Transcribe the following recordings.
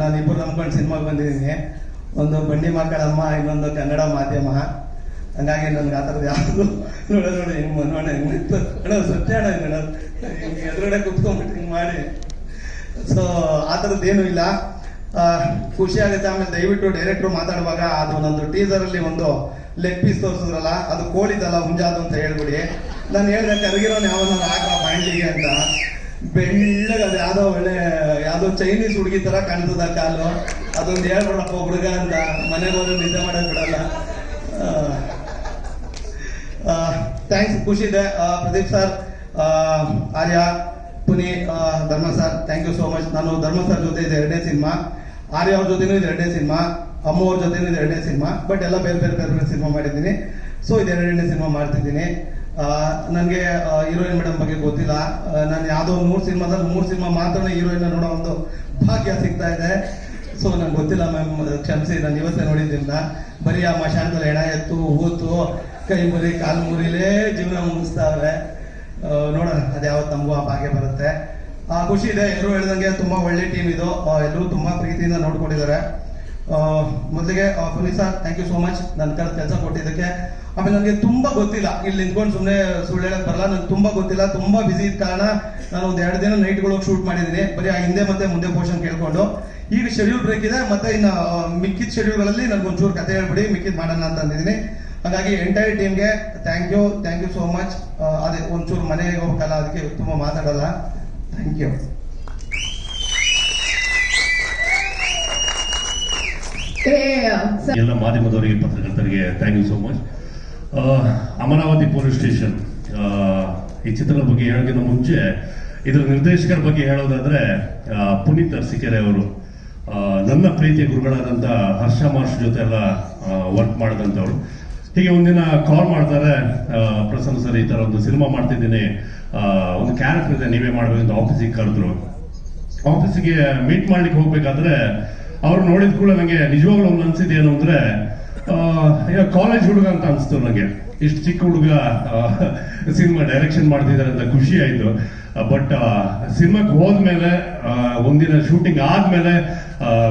ನಾನು ಇಬ್ಬರು ನಂಬ್ಕೊಂಡು ಸಿನಿಮಾಗೆ ಬಂದಿದ್ದೀನಿ. ಒಂದು ಬಂಡಿ ಮಕ್ಕಳಮ್ಮ ಇನ್ನೊಂದು ಕನ್ನಡ ಮಾಧ್ಯಮ. ಹಂಗಾಗಿ ನನ್ಗೆ ಆ ಥರದ್ದು ಯಾವುದು ನೋಡ ನೋಡಿ, ಹಿಂಗೆ ಮನೋಣ ಹಿಂಗೆ ಅಣ್ಣ, ಸತ್ಯ ಅಣ್ಣ ಹಿಂಗೆ ಎದುರುಗಡೆ ಕುತ್ಕೊಂಡ್ಬಿಟ್ಟು ಹಿಂಗೆ ಮಾಡಿ. ಸೊ ಆ ಥರದ್ದು ಏನೂ ಇಲ್ಲ. ಖುಷಿ ಆಗುತ್ತೆ. ಆಮೇಲೆ ದಯವಿಟ್ಟು ಡೈರೆಕ್ಟ್ರು ಮಾತಾಡುವಾಗ ಅದು ನಂದು ಟೀಸರಲ್ಲಿ ಒಂದು ಲೆಗ್ ಪೀಸ್ ತೋರಿಸಿದ್ರಲ್ಲ, ಅದು ಕೋಳಿದಲ್ಲ ಹುಂಜಾದು ಅಂತ ಹೇಳ್ಬಿಡಿ. ನಾನು ಹೇಳಿದೆ, ಕರಗಿರೋನು ಯಾವನ್ನ ಹಾಕ ಬಾಂಡಿಗೆ ಅಂತ. ಬೆಳ್ಳಗೆ ಅದು ಯಾವುದೋ ಒಳ್ಳೆ ಯಾವುದೋ ಚೈನೀಸ್ ಹುಡುಗಿ ತರ ಕಾಣ್ತದ ಕಾಲು. ಅದೊಂದು ಹೇಳ್ಬಿಡಪ್ಪ ಹುಡುಗ ಅಂತ ಮನೆಗೆ ಹೋದ್ರೆ ನಿದ್ದೆ ಮಾಡೋದು ಬಿಡಲ್ಲ. ಥ್ಯಾಂಕ್ಸ್ ಖುಷಿ ಇದೆ. Pradeep sir Arya, Puni Dharma sir thank you so much ನಾನು ಧರ್ಮ ಸರ್ ಜೊತೆ ಇದು ಎರಡನೇ ಸಿನಿಮಾ ಆರ್ಯ ಅವ್ರ ಜೊತೆನೂ ಇದು ಎರಡನೇ ಸಿನಿಮಾ ಅಮ್ಮ ಅವ್ರ ಜೊತೆನೂ ಇದು ಎರಡನೇ ಸಿನಿಮಾ ಬಟ್ ಎಲ್ಲ ಬೇರೆ ಬೇರೆ ಬೇರೆ ಬೇರೆ ಸಿನಿಮಾ ಮಾಡಿದ್ದೀನಿ. ಸೊ ಇದು ಎರಡನೇ ಸಿನಿಮಾ ಮಾಡ್ತಿದ್ದೀನಿ. ನನಗೆ ಹೀರೋಯಿನ್ ಮೇಡಮ್ ಬಗ್ಗೆ ಗೊತ್ತಿಲ್ಲ. ನಾನು ಯಾವುದೋ ಮೂರು ಸಿನಿಮಾದಲ್ಲಿ ಮೂರು ಸಿನಿಮಾ ಮಾತ್ರ ಹೀರೋಯಿನ್ ನೋಡೋ ಒಂದು ಭಾಗ್ಯ ಸಿಗ್ತಾ ಇದೆ. ಸೊ ನಂಗೆ ಗೊತ್ತಿಲ್ಲ ಮ್ಯಾಮ್ ಕ್ಷಮಿಸಿ ನಾನು ಇವತ್ತೇ ನೋಡಿದ್ದಿಲ್ಲ ಬರೀ ಆ ಮಶಾನದಲ್ಲಿ ಎಣ ಎತ್ತು ಹೂತು ಕೈ ಮುರಿ ಕಾಲು ಮುರಿಲೇ ಜೀವನ ಮುಗಿಸ್ತಾ ಇದ್ರೆ. ನೋಡೋಣ ಅದು ಯಾವತ್ತು ನಮಗೂ ಆ ಭಾಗ್ಯ ಬರುತ್ತೆ. ಆ, ಖುಷಿ ಇದೆ ಎಲ್ಲರೂ ಹೇಳ್ದಂಗೆ ತುಂಬಾ ಒಳ್ಳೆ ಟೀಮ್ ಇದು. ಎಲ್ಲರೂ ತುಂಬಾ ಪ್ರೀತಿಯಿಂದ ನೋಡ್ಕೊಂಡಿದ್ದಾರೆ. ಮೊದಲಿಗೆ Puneeth sir thank you so much ನನ್ನ ಕಡೆ ಕೆಲಸ ಕೊಟ್ಟಿದ್ದಕ್ಕೆ. ಆಮೇಲೆ ನನಗೆ ತುಂಬಾ ಗೊತ್ತಿಲ್ಲ. ಇಲ್ಲಿ ನಿಂತ್ಕೊಂಡು ಸುಮ್ಮನೆ ಸುಳ್ಳು ಹೇಳಕ್ ಬರಲ್ಲ. ನನಗೆ ತುಂಬಾ ಗೊತ್ತಿಲ್ಲ. ತುಂಬಾ ಬಿಸಿ ಇದ್ದ ಕಾರಣ ನಾನು ಒಂದು ಎರಡು ದಿನ ನೈಟ್ಗಳು ಶೂಟ್ ಮಾಡಿದ್ದೀನಿ ಬರೀ ಆ ಹಿಂದೆ ಮತ್ತೆ ಮುಂದೆ ಪೋರ್ಷನ್ ಕೇಳ್ಕೊಂಡು. ಈಗ ಶೆಡ್ಯೂಲ್ ಬ್ರೇಕ್ ಇದೆ. ಮತ್ತೆ ಇನ್ನು ಮಿಕ್ಕಿದ ಶೆಡ್ಯೂಲ್ಗಳಲ್ಲಿ ನನಗೆ ಒಂಚೂರು ಕತೆ ಹೇಳ್ಬಿಡಿ. ಮಿಕ್ಕಿದ್ ಮಾಡೋಣ ಅಂತ ಅಂದಿದ್ದೀನಿ ಹಾಗಾಗಿ ಎಂಟೈರ್ ಟೀಮ್ಗೆ thank you thank you so much ಅದೇ ಒಂಚೂರು ಮನೆಗೆ ಹೋಗ್ಬೇಕಲ್ಲ. ಅದಕ್ಕೆ ತುಂಬ ಮಾತಾಡಲ್ಲ. ಥ್ಯಾಂಕ್ ಯು ಏ ಸರ್ ಎಲ್ಲ ಮಾಧ್ಯಮದವರಿಗೆ, ಪತ್ರಕರ್ತರಿಗೆ thank you so much Amaravati police station ಈ ಚಿತ್ರದ ಬಗ್ಗೆ ಹೇಳೋಕ್ಕಿಂತ ಮುಂಚೆ ಇದರ ನಿರ್ದೇಶಕರ ಬಗ್ಗೆ ಹೇಳೋದಾದ್ರೆ ಪುನೀತ್ ಅರ್ಸಿಕೆರೆ ಅವರು. ನನ್ನ ಪ್ರೀತಿಯ ಗುರುಗಳಾದಂಥ ಹರ್ಷ ಮಾರ್ಷ್ ಜೊತೆ ಎಲ್ಲ ವರ್ಕ್ ಮಾಡಿದಂಥವ್ರು. ಹೀಗೆ ಒಂದಿನ ಕಾಲ್ ಮಾಡ್ತಾರೆ ಪ್ರಸನ್ನ ಸರ್ ಈ ಥರ ಒಂದು ಸಿನಿಮಾ ಮಾಡ್ತಿದ್ದೀನಿ ಒಂದು ಕ್ಯಾರೆಕ್ಟರ್ ಇದೆ, ನೀವೇ ಮಾಡಬೇಕು ಅಂತ ಆಫೀಸಿಗೆ ಕರೆದ್ರು. ಆಫೀಸಿಗೆ ಮೀಟ್ ಮಾಡ್ಲಿಕ್ಕೆ ಹೋಗ್ಬೇಕಾದ್ರೆ ಅವ್ರು ನೋಡಿದ ಕೂಡ ನಂಗೆ ನಿಜವಾಗ್ಲೂ ಒಂದು ಅನ್ಸಿದ್ದು ಏನು ಅಂದ್ರೆ ಕಾಲೇಜ್ ಹುಡುಗ ಅಂತ ಅನ್ಸ್ತು ನಂಗೆ. ಇಷ್ಟು ಚಿಕ್ಕ ಹುಡುಗ ಸಿನಿಮಾ ಡೈರೆಕ್ಷನ್ ಮಾಡ್ತಿದ್ದಾರೆ ಅಂತ ಖುಷಿ ಆಯ್ತು. ಬಟ್ ಸಿನಿಮಾಕ್ಕೆ ಹೋದ್ಮೇಲೆ ಒಂದಿನ ಶೂಟಿಂಗ್ ಆದ್ಮೇಲೆ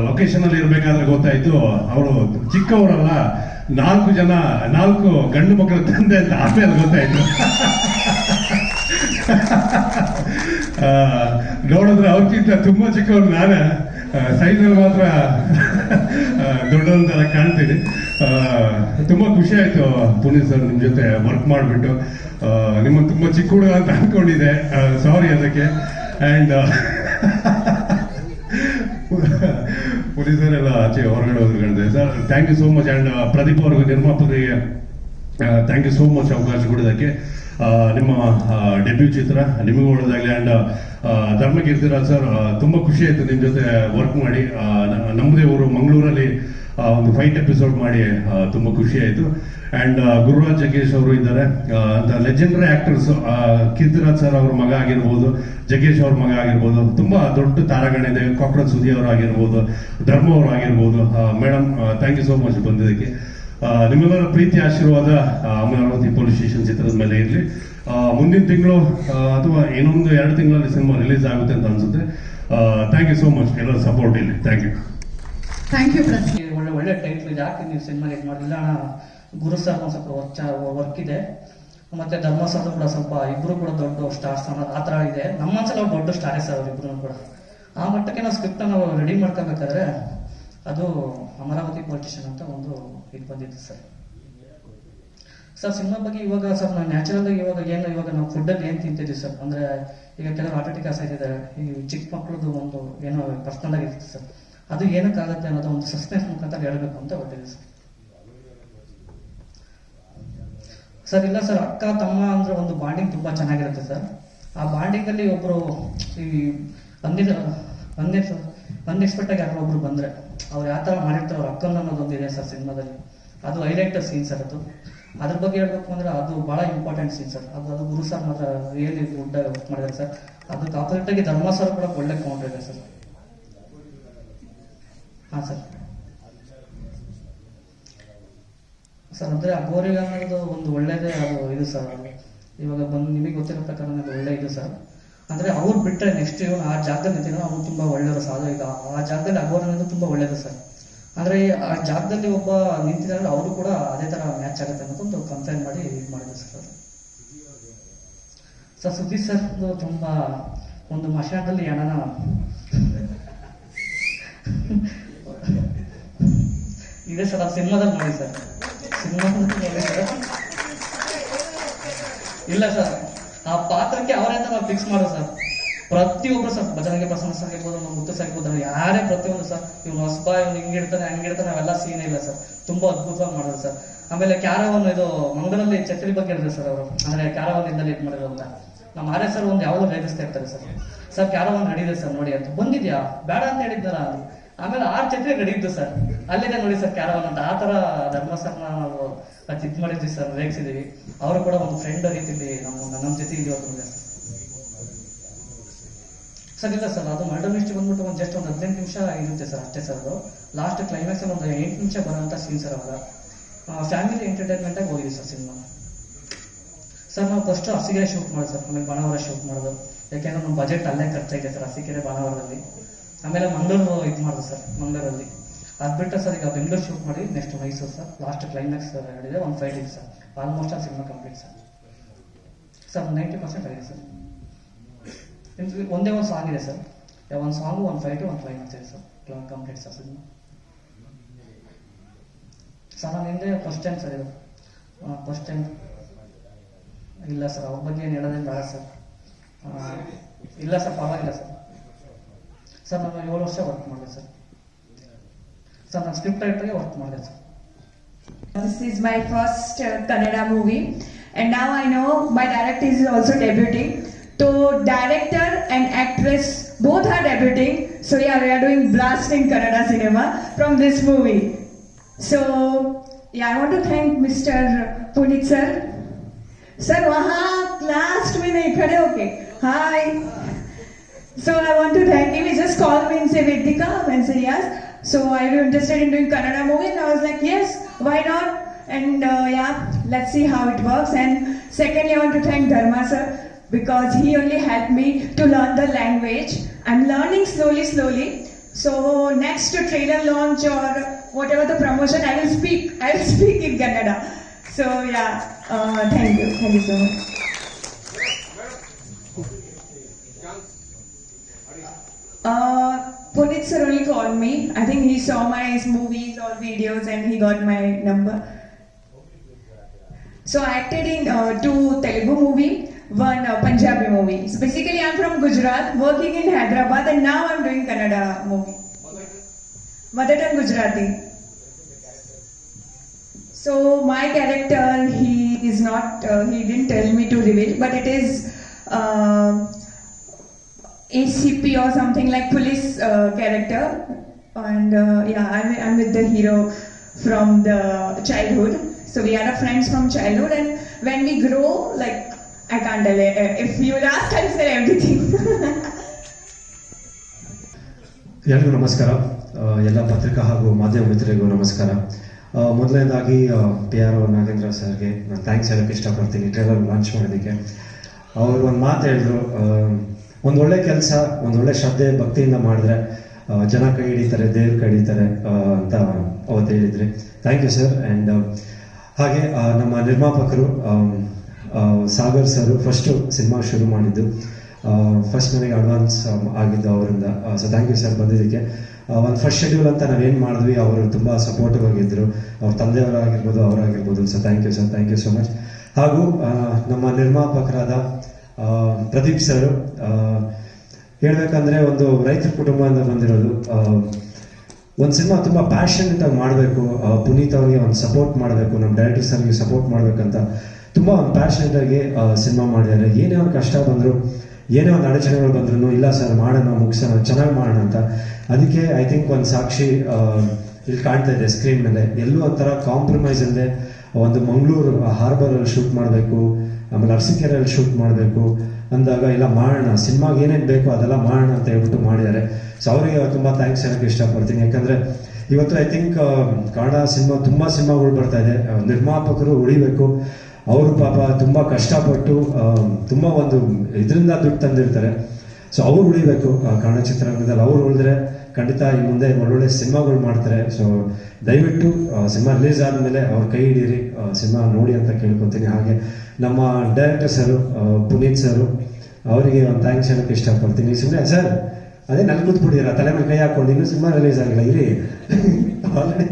ಲೊಕೇಶನ್ ಅಲ್ಲಿ ಇರ್ಬೇಕಾದ್ರೆ ಗೊತ್ತಾಯ್ತು, ಅವರು ಚಿಕ್ಕವರಲ್ಲ, ನಾಲ್ಕು ಜನ, ನಾಲ್ಕು ಗಂಡು ಮಕ್ಕಳ ತಂದೆ ಅಂತ ಆಮೇಲೆ ಗೊತ್ತಾಯ್ತು. ನೋಡಿದ್ರೆ ಅವ್ರಿಗಿಂತ ತುಂಬಾ ಚಿಕ್ಕವ್ರು ನಾನೇ. ಸೈಜಲ್ಲಿ ಮಾತ್ರ ದೊಡ್ಡವಂತ ಕಾಣ್ತೀನಿ ತುಂಬಾ ಖುಷಿ ಆಯ್ತು ಪುನೀತ್ ಸರ್ ನಿಮ್ ಜೊತೆ ವರ್ಕ್ ಮಾಡಿಬಿಟ್ಟು. ನಿಮ್ಮ ತುಂಬಾ ಚಿಕ್ಕ ಹುಡುಗ ಅಂತ ಅನ್ಕೊಂಡಿದ್ದೆ. ಸಾರಿ ಅದಕ್ಕೆ. ಅಂಡ್ ಎಲ್ಲ ಆಚೆ ಹೊರಗಡೆ ಹೋದ್ರೆ sir thank you so much and Pradeep ಅವ್ರಿಗೆ ನಿರ್ಮಾಪಕರಿಗೆ ಥ್ಯಾಂಕ್ ಯು ಸೋ ಮಚ್ ಅವಕಾಶ ಕೊಡೋದಕ್ಕೆ. ನಿಮ್ಮ ಡೆಬ್ಯೂ ಚಿತ್ರ, ನಿಮಗೂ ಒಳ್ಳೆದಾಗ್ಲಿ ಅಂಡ್ ಧರ್ಮಕೀರ್ತಿರಾಜ್ ಸರ್ ತುಂಬ ಖುಷಿ ಆಯ್ತು ನಿಮ್ಮ ಜೊತೆ ವರ್ಕ್ ಮಾಡಿ. ನಮ್ಮದೇ ಊರು ಮಂಗಳೂರಲ್ಲಿ ಒಂದು ಫೈಟ್ ಎಪಿಸೋಡ್ ಮಾಡಿ ತುಂಬಾ ಖುಷಿ ಆಯ್ತು. ಅಂಡ್ ಗುರುರಾಜ್ ಜಗ್ಗೇಶ್ ಅವರು ಇದ್ದಾರೆ. ಲೆಜೆಂಡರಿ ಆಕ್ಟರ್ಸ್ ಕೀರ್ತಿರಾಜ್ ಸರ್ ಅವ್ರ ಮಗ ಆಗಿರ್ಬೋದು, ಜಗ್ಗೇಶ್ ಅವ್ರ ಮಗ ಆಗಿರ್ಬೋದು, ತುಂಬಾ ದೊಡ್ಡ ತಾರಗಣ ಇದೆ ಕಾಕ್ರೋಚ್ ಸುದಿ ಅವರು ಆಗಿರ್ಬೋದು ಧರ್ಮ ಅವರು ಆಗಿರ್ಬೋದು madam thank you so much ಬಂದಿದ್ದಕ್ಕೆ. ನಿಮ್ಮೆಲ್ಲರ ಪ್ರೀತಿ ಆಶೀರ್ವಾದ ಅಮರಾವತಿ ಪೊಲೀಸ್ ಸ್ಟೇಷನ್ ಚಿತ್ರದ ಮೇಲೆ ಇರಲಿ. ಮುಂದಿನ ತಿಂಗಳು ಅಥವಾ ಇನ್ನೊಂದು ಎರಡು ತಿಂಗಳಲ್ಲಿ ಸಿನಿಮಾ ರಿಲೀಸ್ ಆಗುತ್ತೆ ಅಂತ ಅನ್ಸುತ್ತೆ. ಥ್ಯಾಂಕ್ ಯು ಸೋ ಮಚ್ ಎಲ್ಲರ ಸಪೋರ್ಟ್ ಇಲ್ಲಿ. ಥ್ಯಾಂಕ್ ಯು ಥ್ಯಾಂಕ್ ಯು ಒಳ್ಳೆ ಒಳ್ಳೆ ಟೈಟ್ಲ್ ಇದೆ. ಯಾಕೆ ನೀವು ಸಿನಿಮಾ ಇದು ಮಾಡಿಲ್ಲ? ಅಣ್ಣ ಗುರು ಸರ್ ಒಂದು ಸ್ವಲ್ಪ ವರ್ಕ್ ವರ್ಕ್ ಇದೆ. ಮತ್ತೆ ಧರ್ಮ ಸರ್ ಕೂಡ ಸ್ವಲ್ಪ ಇಬ್ರು ಕೂಡ ದೊಡ್ಡ ಸ್ಟಾರ್ಸ್ ಅನ್ನೋದು ಆ ಥರ ಇದೆ. ನಮ್ಮ ಮನಸ್ಸಲ್ಲಿ ಅವ್ರು ದೊಡ್ಡ ಸ್ಟಾರೇ ಸರ್ ಅವ್ರಿಬ್ರು ಕೂಡ. ಆ ಮಟ್ಟಕ್ಕೆ ನಾವು ಸ್ಕ್ರಿಪ್ಟ್ ನಾವು ರೆಡಿ ಮಾಡ್ಕೋಬೇಕಾದ್ರೆ ಅದು ಅಮರಾವತಿ ಪೊಲಿಟಿಷನ್ ಅಂತ ಒಂದು ಇದು ಬಂದಿತ್ತು ಸರ್. ಸರ್, ಸಿನಿಮಾ ಬಗ್ಗೆ ಇವಾಗ ಸರ್ ನಾವು ನ್ಯಾಚುರಲ್ ಆಗಿ ಇವಾಗ ಏನು ಇವಾಗ ನಾವು ಫುಡ್ಡಲ್ಲಿ ಏನು ತಿಂತಿದ್ವಿ ಸರ್? ಅಂದ್ರೆ ಈಗ ಕೆಲವರು ಆಟೋಟಿಕ್ ಆಯ್ತಿದ್ದಾರೆ ಈ ಚಿಕ್ಕ ಮಕ್ಕಳದು ಒಂದು ಏನೋ ಪರ್ಸನಲ್ ಆಗಿರುತ್ತೆ ಸರ್. ಅದು ಏನಕ್ಕಾಗತ್ತೆ ಅನ್ನೋದು ಒಂದು ಸಸ್ಪೆನ್ಸ್ ಮುಖಾಂತರ ಹೇಳಬೇಕು ಅಂತ ಹೊರಟಿದೆ ಸರ್. ಸರ್, ಇಲ್ಲ ಸರ್, ಅಕ್ಕ, ತಮ್ಮ ಅಂದ್ರೆ ಒಂದು ಬಾಂಡಿಂಗ್ ತುಂಬಾ ಚೆನ್ನಾಗಿರುತ್ತೆ ಸರ್. ಆ ಬಾಂಡಿಂಗ್ ಅಲ್ಲಿ ಒಬ್ರು ಈ ಅನ್ಎಕ್ಸ್ಪೆಕ್ಟ್ ಆಗಿ ಯಾರೋ ಒಬ್ರು ಬಂದ್ರೆ. ಅವ್ರು ಯಾವ ಥರ ಮಾಡಿರ್ತಾರೆ ಅವ್ರ ಅಕ್ಕನ ಅನ್ನೋದೊಂದು ಇದೆ ಸರ್ ಸಿನಿಮಾದಲ್ಲಿ. ಅದು ಹೈಲೈಟ್ ಸೀನ್ ಸರ್ ಅದು. ಅದ್ರ ಬಗ್ಗೆ ಹೇಳ್ಬೇಕು ಅಂದರೆ ಅದು ಭಾಳ ಇಂಪಾರ್ಟೆಂಟ್ ಸೀನ್ ಸರ್. ಅದು ಅದು ಗುರು ಸರ್ ಮಾತ್ರ ರಿಯಲಿ ಗುಡ್ ವರ್ಕ್ ಮಾಡಿದ್ದಾರೆ ಸರ್. ಅದಕ್ಕೆ ಆಪೋಸಿಟ್ ಆಗಿ ಧರ್ಮ ಸರ್ ಕೂಡ ಒಳ್ಳೆ ಕೌಂಟರ್ ಇದೆ ಸರ್. ಹಾಂ ಸರ್. ಸರ್ ಅಂದ್ರೆ ಅನ್ನೋದು ಒಂದು ಒಳ್ಳೆಯದೇ ಅದು ಇದು ಸರ್. ಇವಾಗ ಬಂದು ನಿಮಗೆ ಗೊತ್ತಿರೋ ಪ್ರಕಾರ ಒಳ್ಳೆ ಇದು ಸರ್. ಅಂದ್ರೆ ಅವ್ರು ಬಿಟ್ಟರೆ ನೆಕ್ಸ್ಟ್ ಆ ಜಾಗದಲ್ಲಿ ನಿಂತಿರೋ ಅವ್ನು ತುಂಬಾ ಒಳ್ಳೆಯವರು ಸಾಧು ಈಗ ಆ ಜಾಗದಲ್ಲಿ ಆಗೋದ್ರಿಂದ ತುಂಬಾ ಒಳ್ಳೆಯದು ಸರ್ ಅಂದ್ರೆ ಆ ಜಾಗದಲ್ಲಿ ಒಬ್ಬ ನಿಂತಿದ್ದಾರೆ ಅವರು ಕೂಡ ಅದೇ ತರ ಮ್ಯಾಚ್ ಆಗುತ್ತೆ ಅನ್ನೋದು ಒಂದು ಕಂಪ್ಲೇಂಟ್ ಮಾಡಿ ಇದು ಮಾಡಿದ್ರು ಸರ್ ಅದು ಸರ್ ಸುದೀಪ್ ಸರ್ ತುಂಬಾ ಒಂದು ಮಶಾನದಲ್ಲಿ ಹಣನ ಇದೆ ಸರ್ ಆ ಸಿನಿಮಾದಲ್ಲಿ ನೋಡಿ ಸರ್ ಸಿನಿಮಾದಲ್ಲಿ ಇಲ್ಲ ಸರ್ ಆ ಪಾತ್ರಕ್ಕೆ ಅವರೇ ಅಂತ ನಾವು ಫಿಕ್ಸ್ ಮಾಡೋ ಸರ್. ಪ್ರತಿಯೊಬ್ಬರು ಸರ್, ಭಜನೆಗೆ ಪ್ರಸನ್ನ ಸರ್ ಇರ್ಬೋದು ನಮ್ಮ ಮುತ್ತು ಸರ್ ಇರ್ಬೋದು ಯಾರೇ ಪ್ರತಿಯೊಂದು ಸರ್, ಇವ್ನು ಹೊಸಬ, ಇವ್ನು ಹಂಗೆ ಇಡ್ತಾನೆ ಅವೆಲ್ಲ ಸೀನ್ ಇಲ್ಲ ಸರ್. ತುಂಬಾ ಅದ್ಭುತವಾಗಿ ಮಾಡೋದು ಸರ್. ಆಮೇಲೆ ಕ್ಯಾರವನ್ ಇದು ಮಂಗಳೂರಲ್ಲಿ ಛತ್ರಿ ಬಗ್ಗೆ ಹೇಳಿದ್ರು ಸರ್ ಅವರು. ಅಂದ್ರೆ ಕ್ಯಾರವನ್ ಇಂದ ಮಾಡಿರೋ ಅಂತ. ನಮ್ಮ ಆರ್ಯ ಸರ್ ಒಂದು ಯಾವಾಗ ರೇಗಿಸ್ತಾ ಇರ್ತಾರೆ ಸರ್. ಸರ್ ಕ್ಯಾರವನ್ ರೆಡಿ ಇದೆ ಸರ್, ನೋಡಿ ಅಂತ. ಬಂದಿದ್ಯಾ? ಬೇಡ ಅಂತ ಹೇಳಿದ್ದಾರ ಆಮೇಲೆ ಆರ್ ಛತ್ರಿ ಇದ್ದು ಸರ್. ಅಲ್ಲಿದೆ ನೋಡಿ ಸರ್ ಕ್ಯಾರವನ್ ಅಂತ. ಆ ತರ ಧರ್ಮ ಸರ್ನ ನಾವು ಅದು ಇದು ಮಾಡಿದ್ವಿ ಸರ್ ರೇಗಿಸಿದೀವಿ ಅವರು ಕೂಡ ಒಂದು ಫ್ರೆಂಡ್ ರೀತಿಯಲ್ಲಿ ನಮ್ಮ ನನ್ನ ಜೊತೆ ಇಲ್ಲಿ ಇವತ್ತು ಸರ್, ಇಲ್ಲ ಸರ್, ಅದು ಮರ್ಡರ್ ಮಿಸ್ಟಿ ಬಂದ್ಬಿಟ್ಟು ಒಂದು ಜಸ್ಟ್ ಒಂದು ಹದಿನೆಂಟು ನಿಮಿಷ ಇರುತ್ತೆ ಸರ್ ಅಷ್ಟೇ ಸರ್ ಅದು. ಲಾಸ್ಟ್ ಕ್ಲೈಮ್ಯಾಕ್ಸ್ ಒಂದು ಎಂಟು ನಿಮಿಷ ಬರೋಂಥ ಸೀನ್ ಸರ್ ಅವಾಗ. ಫ್ಯಾಮಿಲಿ ಎಂಟರ್ಟೈನ್ಮೆಂಟ್ ಆಗಿ ಹೋಗಿದೆ ಸರ್ ಸಿನಿಮಾ ಸರ್, ನಾವು ಫಸ್ಟ್ ಹಸಿಗೆರೆ ಶೂಟ್ ಮಾಡೋದು ಸರ್, ಆಮೇಲೆ ಬಾಣಾವರ ಶೂಟ್ ಮಾಡೋದು. ಯಾಕೆಂದ್ರೆ ನಮ್ಮ ಬಜೆಟ್ ಅಲ್ಲೇ ಖರ್ಚಾಗಿದೆ ಸರ್ ಹಸಿಕೆರೆ ಬಾಣಾವರದಲ್ಲಿ ಆಮೇಲೆ ಮಂಗಳೂರು ಇದು ಮಾಡೋದು ಸರ್, ಮಂಗಳೂರಲ್ಲಿ. ಅದು ಸರ್ ಈಗ ಬೆಂಗಳೂರು ಶೂಟ್ ಮಾಡಿ next Mysuru sir last climax ಹೇಳಿದೆ ಒಂದು ಇದೆ ಸರ್ ಆಲ್ಮೋಸ್ಟ್ ಆ cinema complete sir sir ninety percent ಆಗಿದೆ ಸರ್ ಒಂದೇ ಒಂದು ಸಾಂಗ್ ಇದೆ ಸರ್ ಒಂದು ಸಾಂಗು ಒಂದು ಫೈಟು ಒಂದು ಕ್ಲೈಮ್ಯಾಕ್ಸ್ ಇದೆ sir complete sir cinema sir ನಾನು ಹಿಂದೆ ಫಸ್ಟ್ ಟೈಮ್ ಸರ್ ಇದು. ಫಸ್ಟ್ ಟೈಮ್ ಇಲ್ಲ ಸರ್ ಅವ್ರ ಬಗ್ಗೆ ಏನು ಹೇಳೋದೇನು ಬೇಡ ಸರ್ ಇಲ್ಲ ಸರ್ ಪರವಾಗಿಲ್ಲ ಸರ್ ಸರ್ ನಾನು ಏಳು ವರ್ಷ ವರ್ಕ್ ಮಾಡಿದೆ sir ಸರ್ ನಾನು ಸ್ಕ್ರಿಪ್ಟ್ ರೈಟರ್ಗೆ ವರ್ಕ್ ಮಾಡಿದೆ sir This is my first uh, Kannada movie, and now I know my director is also debuting. So director and actress both are debuting. So yeah, we are doing blast in Kannada cinema from this movie. So yeah, I want to thank Mr. Puneet sir. Sir, वहाँ last में नहीं खड़े होके hi. So I want to thank him. He just called me and said, Vedika, and say yes. So are you interested in doing Kannada movie? And I was like, yes, why not? And uh, yeah, let's see how it works. And secondly, I want to thank Dharma sir because he only helped me to learn the language. I'm learning slowly, slowly. So next trailer launch or whatever the promotion, I will speak. I will speak in Kannada. So yeah, uh, thank you, thank you so much. Uh, Punit sir only called me. I think he saw my movies or videos and he got my number. So I acted in uh, two Telugu movie, one uh, Punjabi movie. So basically I'm from Gujarat, working in Hyderabad and now I'm doing Kannada movie. Mother tongue Gujarati. So my character, he is not, uh, he didn't tell me to reveal, but it is uh, ACP or something like police uh, character. And uh, yeah, I'm, I'm with the hero from the childhood. So we are friends from childhood, and when we grow, like I can't tell. If you ask, I'll say everything. ಎಲ್ರಿಗೂ ನಮಸ್ಕಾರ ಎಲ್ಲ ಪತ್ರಿಕಾ ಹಾಗೂ ಮಾಧ್ಯಮ ಮಿತ್ರರಿಗೂ ನಮಸ್ಕಾರ ಮೊದಲನೇದಾಗಿ P R O Nagendra ಸರ್ಗೆ ನಾನು ಥ್ಯಾಂಕ್ಸ್ ಹೇಳಕ್ಕೆ ಇಷ್ಟಪಡ್ತೀನಿ ಟ್ರೇಲರ್ ಲಾಂಚ್ ಮಾಡೋದಕ್ಕೆ ಅವರು ಒಂದು ಮಾತು ಹೇಳಿದ್ರು ಒಂದು ಒಳ್ಳೆ ಕೆಲಸ, ಒಂದು ಒಳ್ಳೆ ಶ್ರದ್ಧೆ, ಭಕ್ತಿಯಿಂದ ಮಾಡಿದ್ರೆ ಜನ ಕೈ ಹಿಡಿತಾರೆ, ದೇವ್ರ ಕೈ ಹಿಡಿತಾರೆ ಅಂತ ಅವತ್ತು ಹೇಳಿದ್ರಿ. ಥ್ಯಾಂಕ್ ಯು ಸರ್ ಆ್ಯಂಡ್ ಹಾಗೆ ನಮ್ಮ ನಿರ್ಮಾಪಕರು ಸಾಗರ್ ಸರ್ ಫಸ್ಟು ಸಿನಿಮಾ ಶುರು ಮಾಡಿದ್ದು ಫಸ್ಟ್ ನನಗೆ ಅಡ್ವಾನ್ಸ್ ಆಗಿದ್ದು ಅವರಿಂದ. ಸೊ ಥ್ಯಾಂಕ್ ಯು ಸರ್ ಬಂದಿದ್ದಕ್ಕೆ. ಒಂದು ಫಸ್ಟ್ ಶೆಡ್ಯೂಲ್ ಅಂತ ನಾವೇನು ಮಾಡಿದ್ವಿ, ಅವರು ತುಂಬ ಸಪೋರ್ಟಿವ್ ಆಗಿದ್ದರು ಅವ್ರ ತಂದೆಯವರಾಗಿರ್ಬೋದು, ಅವರಾಗಿರ್ಬೋದು. So thank you sir thank you so much ಹಾಗೂ ನಮ್ಮ ನಿರ್ಮಾಪಕರಾದ ಪ್ರದೀಪ್ ಸರ್ ಹೇಳ್ಬೇಕಂದ್ರೆ ಒಂದು ರೈತರ ಕುಟುಂಬದಿಂದ ಬಂದಿರೋದು. ಒಂದು ಸಿನಿಮಾ ತುಂಬ ಪ್ಯಾಷನ್ ಆಗಿ ಮಾಡಬೇಕು. ಪುನೀತ್ ಅವರಿಗೆ ಒಂದು ಸಪೋರ್ಟ್ ಮಾಡಬೇಕು ನಮ್ಮ ಡೈರೆಕ್ಟರ್ ಸರ್ಗೆ ಸಪೋರ್ಟ್ ಮಾಡಬೇಕಂತ ತುಂಬ ಒಂದು ಪ್ಯಾಷನೇಟ್ ಆಗಿ ಸಿನಿಮಾ ಮಾಡಿದ್ದಾರೆ. ಏನೇ ಒಂದು ಕಷ್ಟ ಬಂದರೂ, ಏನೇ ಒಂದು ಅಡಚಣೆಗಳು ಬಂದ್ರು ಇಲ್ಲ ಸರ್, ಮಾಡೋಣ, ಮುಗಿಸೋಣ, ಚೆನ್ನಾಗಿ ಮಾಡೋಣ ಅಂತ. ಅದಕ್ಕೆ ಐ ಥಿಂಕ್ ಒಂದು ಸಾಕ್ಷಿ ಇಲ್ಲಿ ಕಾಣ್ತಾ ಇದೆ ಸ್ಕ್ರೀನ್ ಮೇಲೆ. ಎಲ್ಲೂ ಒಂಥರ ಕಾಂಪ್ರಮೈಸ್ ಅಂದರೆ ಒಂದು ಮಂಗಳೂರು ಹಾರ್ಬರಲ್ಲಿ ಶೂಟ್ ಮಾಡಬೇಕು. ಆಮೇಲೆ ಅರಸಿಕೆರೆಯಲ್ಲಿ ಶೂಟ್ ಮಾಡಬೇಕು. ಅಂದಾಗ, ಇಲ್ಲ, ಮಾಡೋಣ. ಸಿನಿಮಾಗೆ ಏನೇನು ಬೇಕೋ ಅದೆಲ್ಲ ಮಾಡೋಣ, ಅಂತ ಹೇಳ್ಬಿಟ್ಟು ಮಾಡಿದ್ದಾರೆ. ಸೊ ಅವರಿಗೆ ತುಂಬ ಥ್ಯಾಂಕ್ಸ್ ಹೇಳೋಕ್ಕೆ ಇಷ್ಟಪಡ್ತೀನಿ. ಯಾಕಂದರೆ, ಇವತ್ತು ಐ ಥಿಂಕ್ ಕನ್ನಡ ಸಿನಿಮಾ, ತುಂಬ ಸಿನಿಮಾಗಳು ಬರ್ತಾ ಇದೆ. ನಿರ್ಮಾಪಕರು ಉಳಿಬೇಕು. ಅವರು ಪಾಪ ತುಂಬ ಕಷ್ಟಪಟ್ಟು ತುಂಬ ಒಂದು ಇದರಿಂದ ದುಡ್ಡು ತಂದಿರ್ತಾರೆ. ಸೊ ಅವ್ರು ಉಳಿಬೇಕು ಕನ್ನಡ ಚಿತ್ರರಂಗದಲ್ಲಿ ಅವ್ರು ಉಳಿದ್ರೆ ಖಂಡಿತ ಈ ಮುಂದೆ ಒಳ್ಳೊಳ್ಳೆ ಸಿನಿಮಾಗಳು ಮಾಡ್ತಾರೆ. ಸೊ ದಯವಿಟ್ಟು ಸಿನಿಮಾ ರಿಲೀಸ್ ಆದಮೇಲೆ ಅವ್ರ ಕೈ ಹಿಡೀರಿ. ಸಿನಿಮಾ ನೋಡಿ ಅಂತ ಕೇಳ್ಕೊತೀನಿ. ಹಾಗೆ ನಮ್ಮ ಡೈರೆಕ್ಟರ್ ಸರು ಪುನೀತ್ ಸರು ಅವರಿಗೆ ಒಂದು ಥ್ಯಾಂಕ್ಸ್ ಹೇಳಕ್ಕೆ ಇಷ್ಟಪಡ್ತೀನಿ. ಸುಮ್ಮನೆ ಸರ್ ಅದೇ ನಲ್ಲಿ ಕೂತ್ಬಿಟ್ಟಿರ ತಲೆ ಮೇಲೆ ಕೈ ಹಾಕೊಂಡು ಇನ್ನೂ ಸಿನಿಮಾ ರಿಲೀಸ್ ಆಗಿಲ್ಲ, ಇರಿ. ಆಲ್ರೆಡಿ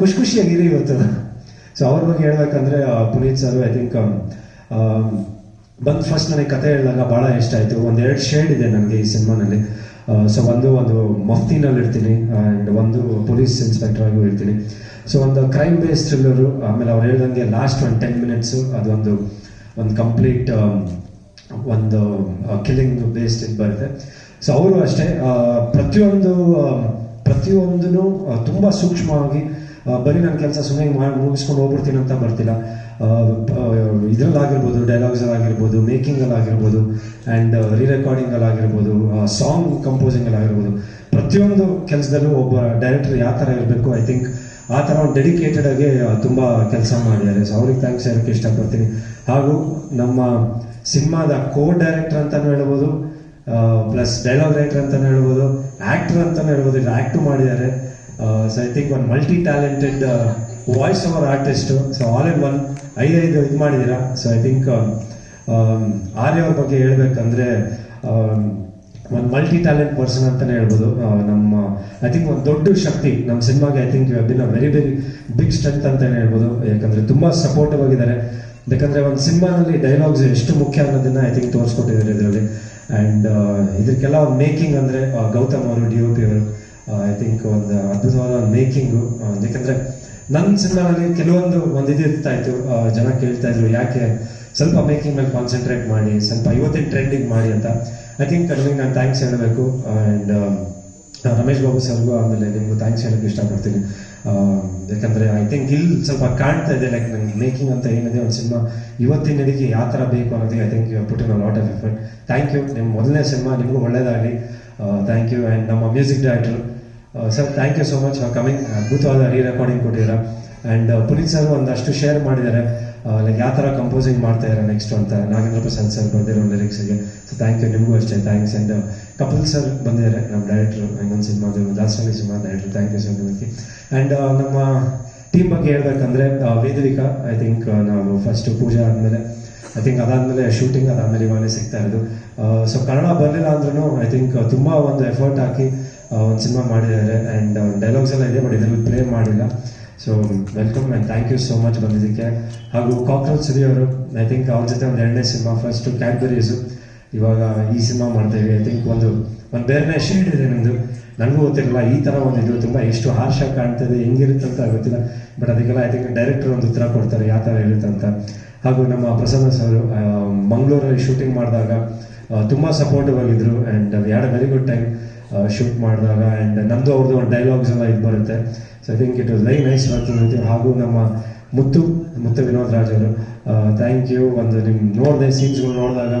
ಖುಷಿ ಖುಷಿಯಾಗಿರಿ ಇವತ್ತು. ಸೊ ಅವ್ರ ಬಗ್ಗೆ ಹೇಳ್ಬೇಕಂದ್ರೆ ಪುನೀತ್ ಸರ್ ಐ ಥಿಂಕ್ ಬಂದು ಫಸ್ಟ್ ನನಗೆ ಕತೆ ಹೇಳಿದಾಗ ಭಾಳ ಇಷ್ಟ ಆಯಿತು. ಒಂದೆರಡು ಶೇಡ್ ಇದೆ ನನಗೆ ಈ ಸಿನಿಮಾನಲ್ಲಿ ಸೊ ಒಂದು ಒಂದು ಮಫ್ತಿನಲ್ಲಿ ಇರ್ತೀನಿ ಆ್ಯಂಡ್ ಒಂದು ಪೊಲೀಸ್ ಇನ್ಸ್ಪೆಕ್ಟರ್ ಆಗೂ ಇರ್ತೀನಿ. ಸೊ ಒಂದು ಕ್ರೈಮ್ ಬೇಸ್ ಥ್ರಿಲ್ಲರು ಆಮೇಲೆ ಅವ್ರು ಹೇಳ್ದಂಗೆ ಲಾಸ್ಟ್ ಒಂದು ಟೆನ್ ಮಿನಿಟ್ಸು ಅದೊಂದು, ಒಂದು ಕಂಪ್ಲೀಟ್ ಒಂದು ಕಿಲ್ಲಿಂಗ್ ಬೇಸ್ಡ್ ಇದು ಬರುತ್ತೆ. ಸೊ ಅವರು ಅಷ್ಟೇ ಪ್ರತಿಯೊಂದು ಪ್ರತಿಯೊಂದೂ ತುಂಬ ಸೂಕ್ಷ್ಮವಾಗಿ ಬರೀ ನನ್ನ ಕೆಲಸ ಸುಮ್ಮನೆ ಮಾಡಿ ಮುಗಿಸ್ಕೊಂಡು ಹೋಗ್ಬಿಡ್ತೀನಿ ಅಂತ ಬರ್ತಿಲ್ಲ. ಇದರಲ್ಲಾಗಿರ್ಬೋದು ಡೈಲಾಗ್ಸಲ್ಲಾಗಿರ್ಬೋದು ಮೇಕಿಂಗಲ್ಲಾಗಿರ್ಬೋದು ಆ್ಯಂಡ್ ರೀ ರೆಕಾರ್ಡಿಂಗಲ್ಲಾಗಿರ್ಬೋದು ಸಾಂಗ್ ಕಂಪೋಸಿಂಗಲ್ಲಾಗಿರ್ಬೋದು ಪ್ರತಿಯೊಂದು ಕೆಲಸದಲ್ಲೂ ಒಬ್ಬ ಡೈರೆಕ್ಟರ್ ಯಾವ ಥರ ಇರಬೇಕು ಐ ಥಿಂಕ್ ಆ ಥರ ಒಂದು ಡೆಡಿಕೇಟೆಡ್ ಆಗಿ ತುಂಬ ಕೆಲಸ ಮಾಡಿದ್ದಾರೆ. ಸೊ ಅವ್ರಿಗೆ ಥ್ಯಾಂಕ್ಸ್ ಹೇಳಕ್ಕೆ ಇಷ್ಟಪಡ್ತೀನಿ. ಹಾಗೂ ನಮ್ಮ ಸಿನಿಮಾದ ಕೋ ಡೈರೆಕ್ಟರ್ ಅಂತಲೂ ಹೇಳ್ಬೋದು ಪ್ಲಸ್ ಡೈಲಾಗ್ ರೈಟರ್ ಅಂತಲೂ ಹೇಳ್ಬೋದು ಆ್ಯಕ್ಟರ್ ಅಂತಲೂ ಹೇಳ್ಬೋದು ಇಲ್ಲಿ ಆ್ಯಕ್ಟು ಮಾಡಿದ್ದಾರೆ. ಸೊ ಐ ಥಿಂಕ್ ಒಂದು multi talented voice over artist so all in one ಐದೈದು ಇದು ಮಾಡಿದ್ದೀರಾ? ಸೊ ಐ ಥಿಂಕ್ ಆರ್ಯ ಅವ್ರ ಬಗ್ಗೆ ಹೇಳ್ಬೇಕಂದ್ರೆ ಒಂದು ಮಲ್ಟಿ ಟ್ಯಾಲೆಂಟ್ ಪರ್ಸನ್ ಅಂತಲೇ ಹೇಳ್ಬೋದು. ನಮ್ಮ ಐ ಥಿಂಕ್ ಒಂದು ದೊಡ್ಡ ಶಕ್ತಿ ನಮ್ಮ ಸಿನಿಮಾಗೆ I think been a very very big strength ಅಂತಲೇ ಹೇಳ್ಬೋದು. ಯಾಕಂದರೆ ತುಂಬ ಸಪೋರ್ಟಿವ್ ಆಗಿದ್ದಾರೆ. ಯಾಕಂದರೆ ಒಂದು ಸಿನಿಮಾನಲ್ಲಿ ಡೈಲಾಗ್ಸ್ ಎಷ್ಟು ಮುಖ್ಯ ಅನ್ನೋದನ್ನು ಐ ಥಿಂಕ್ ತೋರಿಸ್ಕೊಟ್ಟಿದ್ದಾರೆ ಇದರಲ್ಲಿ. ಆ್ಯಂಡ್ ಇದಕ್ಕೆಲ್ಲ ಒಂದು ಮೇಕಿಂಗ್ ಅಂದರೆ ಗೌತಮ್ ಅವರು ಡಿ ಒ ಪಿ ಅವರು ಐ ಥಿಂಕ್ ಒಂದು ಅದ್ಭುತವಾದ ಒಂದು ಮೇಕಿಂಗು ಯಾಕಂದರೆ ನನ್ನ ಸಿನಿಮಾದಲ್ಲಿ ಕೆಲವೊಂದು ಒಂದು ಇರ್ತಾ ಇತ್ತು ಜನ ಕೇಳ್ತಾ ಇದ್ರು ಯಾಕೆ? ಸ್ವಲ್ಪ ಮೇಕಿಂಗ್ ಮೇಲೆ ಕಾನ್ಸಂಟ್ರೇಟ್ ಮಾಡಿ, ಸ್ವಲ್ಪ ಇವತ್ತಿನ ಟ್ರೆಂಡಿಂಗ್ ಮಾಡಿ ಅಂತ. ಐ ಥಿಂಕ್ ನಿಮಗೆ ನಾನು ಥ್ಯಾಂಕ್ಸ್ ಹೇಳಬೇಕು. ಆ್ಯಂಡ್ ರಮೇಶ್ ಬಾಬು ಸರ್ಗೂ ಆಮೇಲೆ ನಿಮಗೂ ಥ್ಯಾಂಕ್ಸ್ ಹೇಳಕ್ಕೆ ಇಷ್ಟಪಡ್ತೀನಿ. ಯಾಕಂದ್ರೆ ಐ ಥಿಂಕ್ ಇಲ್ಲಿ ಸ್ವಲ್ಪ ಕಾಣ್ತಾ ಇದೆ ಲೈಕ್ ನಂಗೆ ಮೇಕಿಂಗ್ ಅಂತ ಏನಿದೆ ಒಂದು ಸಿನಿಮಾ. ಇವತ್ತಿನ ನಡಿಗೆ ಯಾವ ಥರ ಬೇಕು ಅನ್ನೋದಕ್ಕೆ I think put in lot of effort thank you ನಿಮ್ಮ ಮೊದಲನೇ ಸಿನಿಮಾ ನಿಮಗೂ ಒಳ್ಳೆಯದಾಗಲಿ ಥ್ಯಾಂಕ್ ಯು ಆ್ಯಂಡ್ ನಮ್ಮ music director sir thank you so much for coming ಅದ್ಭುತವಾದ ರೀ ರೆಕಾರ್ಡಿಂಗ್ ಕೊಟ್ಟಿದ್ದೀರಾ? ಆ್ಯಂಡ್ ಪುನೀತ್ ಸರ್ ಒಂದಷ್ಟು ಶೇರ್ ಮಾಡಿದ್ದಾರೆ. ಲೈಕ್ ಯಾವ ಥರ ಕಂಪೋಸಿಂಗ್ ಮಾಡ್ತಾ ಇದ್ದಾರೆ ನೆಕ್ಸ್ಟ್ ಅಂತ ನಾಗೇಂದ್ರ ಪ್ರಸಾದ್ ಸರ್ ಬಂದಿರೋ ಲಿರಿಕ್ಸ್ಗೆ ಸೊ ಥ್ಯಾಂಕ್ ಯು ನಿಮಗೂ ಅಷ್ಟೇ. ಥ್ಯಾಂಕ್ಸ್ ಆ್ಯಂಡ್ ಕಪಿಲ್ ಸರ್ ಬಂದಿದ್ದಾರೆ, ನಮ್ಮ ಡೈರೆಕ್ಟ್ರು ಇನ್ನೊಂದು ಸಿನಿಮಾದ Dasavani cinema director thank you sir ನಿಮಗೆ. ಆ್ಯಂಡ್ ನಮ್ಮ ಟೀಮ್ ಬಗ್ಗೆ ಹೇಳ್ಬೇಕಂದ್ರೆ ವೇದಿಕಾ ಐ ಥಿಂಕ್ ನಾವು ಫಸ್ಟ್ ಪೂಜೆ ಆದಮೇಲೆ ಐ ಥಿಂಕ್ ಅದಾದಮೇಲೆ ಶೂಟಿಂಗ್ ಅದಾದಮೇಲೆ ಇವಾಗಲೇ ಸಿಗ್ತಾ ಇರೋದು. ಸೊ ಕನ್ನಡ ಬರಲಿಲ್ಲ ಅಂದ್ರೂ ಐ ಥಿಂಕ್ ತುಂಬ ಒಂದು ಎಫರ್ಟ್ ಹಾಕಿ ಒಂದು ಸಿನಿಮಾ ಮಾಡಿದ್ದಾರೆ ಆ್ಯಂಡ್ ಡೈಲಾಗ್ಸ್ ಎಲ್ಲ ಇದೆ ಬಟ್ ಇದರಲ್ಲಿ ಪ್ಲೇ ಮಾಡಿಲ್ಲ. So welcome and thank you so much ಬಂದಿದ್ದಕ್ಕೆ. ಹಾಗೂ ಕಾಕ್ರೋಚ್ ಸುರಿ ಅವರು ಐ ಥಿಂಕ್ ಅವ್ರ ಜೊತೆ ಒಂದು ಎರಡನೇ ಸಿನಿಮಾ ಫಸ್ಟು ಕ್ಯಾಡ್ಬರೀಸು ಇವಾಗ ಈ ಸಿನಿಮಾ ಮಾಡ್ತೇವೆ ಐ ಥಿಂಕ್ ಒಂದು ಒಂದು ಬೇರೆನೇ ಶೇಡ್ ಇದೆ ನಿಮ್ಮದು ನನಗೂ ಗೊತ್ತಿರಲ್ಲ, ಈ ಥರ ಒಂದು ಇದು ತುಂಬ ಎಷ್ಟು ಹಾರ್ಶ್ ಆಗಿ ಕಾಣ್ತದೆ ಹೆಂಗಿರುತ್ತೆ ಅಂತ ಗೊತ್ತಿಲ್ಲ. ಬಟ್ ಅದಕ್ಕೆಲ್ಲ ಐ ಥಿಂಕ್ ಡೈರೆಕ್ಟರ್ ಒಂದು ಉತ್ತರ ಕೊಡ್ತಾರೆ, ಯಾವ ಥರ ಇರುತ್ತೆ ಅಂತ. ಹಾಗೂ ನಮ್ಮ ಪ್ರಸನ್ನ ಸರ್ ಮಂಗಳೂರಲ್ಲಿ ಶೂಟಿಂಗ್ ಮಾಡಿದಾಗ ತುಂಬ ಸಪೋರ್ಟಿವ್ ಆಗಿದ್ದರು ಆ್ಯಂಡ್ ಎರಡು ವೆರಿ ಗುಡ್ ಟೈಮ್ ಶೂಟ್ ಮಾಡಿದಾಗ ಆ್ಯಂಡ್ ನಮ್ಮದು ಅವ್ರದ್ದು ಒಂದು ಡೈಲಾಗ್ಸ್ ಎಲ್ಲ ಇದು ಬರುತ್ತೆ. So I think it was very nice working ಹಾಗೂ ನಮ್ಮ ಮುತ್ತು ಮುತ್ತು ವಿನೋದ್ ರಾಜ್ ಅವರು ಥ್ಯಾಂಕ್ ಯು ಒಂದು ನಿಮ್ಮ ನೋಡಿದೆ ಸೀನ್ಸ್ಗಳು ನೋಡಿದಾಗ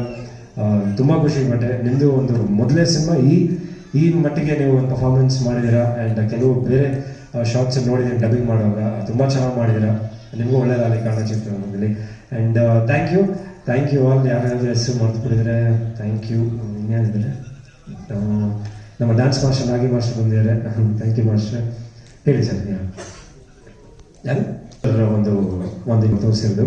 ತುಂಬ ಖುಷಿ ಪಟ್ಟೆ ನಿಮ್ಮದು ಒಂದು ಮೊದಲೇ ಸಿನಿಮಾ ಈ ಈ ಮಟ್ಟಿಗೆ ನೀವು ಒಂದು ಪರ್ಫಾರ್ಮೆನ್ಸ್ ಮಾಡಿದ್ದೀರಾ? ಆ್ಯಂಡ್ ಕೆಲವು ಬೇರೆ ಶಾರ್ಟ್ಸ್ ನೋಡಿದ್ದೀನಿ ಡಬ್ಬಿಂಗ್ ಮಾಡುವಾಗ ತುಂಬ ಚೆನ್ನಾಗಿ ಮಾಡಿದ್ದೀರಾ? ನಿಮಗೂ ಒಳ್ಳೆಯದಾಗಲಿ ನಮ್ಮಲ್ಲಿ and thank you thank you all ಯಾರ್ಯಾರು ಹೆಸರು ಮರ್ತು ಥ್ಯಾಂಕ್ ಯು ಇನ್ಯಾರಿದ್ದಾರೆ ನಮ್ಮ ಡ್ಯಾನ್ಸ್ ಮಾಸ್ಟರ್ ನಾಗಿ ಮಾಸ್ಟರ್ ಬಂದಿದ್ದಾರೆ. ಥ್ಯಾಂಕ್ ಯು ಮಾಸ್ಟರ್ ಹೇಳಿ ಸರ್ ಯಾರು? ಒಂದು ಒಂದು ತೋರಿಸಿರೋದು